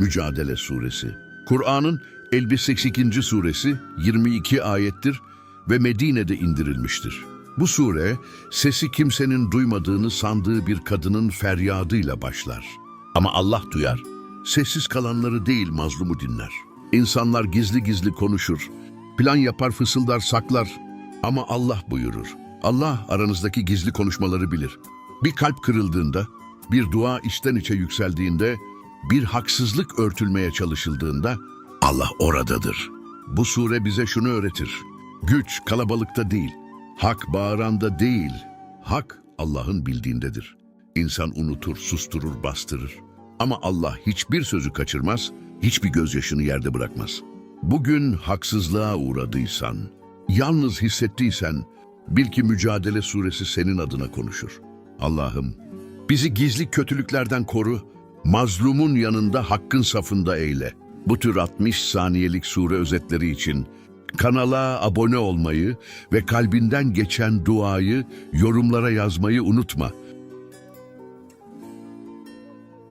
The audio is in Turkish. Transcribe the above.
Mücadele Suresi. Kur'an'ın 58. suresi 22 ayettir ve Medine'de indirilmiştir. Bu sure, sesi kimsenin duymadığını sandığı bir kadının feryadıyla başlar. Ama Allah duyar. Sessiz kalanları değil mazlumu dinler. İnsanlar gizli gizli konuşur. Plan yapar fısıldar saklar. Ama Allah buyurur. Allah aranızdaki gizli konuşmaları bilir. Bir kalp kırıldığında, bir dua içten içe yükseldiğinde, bir haksızlık örtülmeye çalışıldığında Allah oradadır. Bu sure bize şunu öğretir. Güç kalabalıkta değil, hak bağıranda değil, hak Allah'ın bildiğindedir. İnsan unutur, susturur, bastırır. Ama Allah hiçbir sözü kaçırmaz, hiçbir gözyaşını yerde bırakmaz. Bugün haksızlığa uğradıysan, yalnız hissettiysen, bil ki Mücadele Suresi senin adına konuşur. Allah'ım, bizi gizli kötülüklerden koru, mazlumun yanında hakkın safında eyle. Bu tür 60 saniyelik sure özetleri için kanala abone olmayı ve kalbinden geçen duayı yorumlara yazmayı unutma.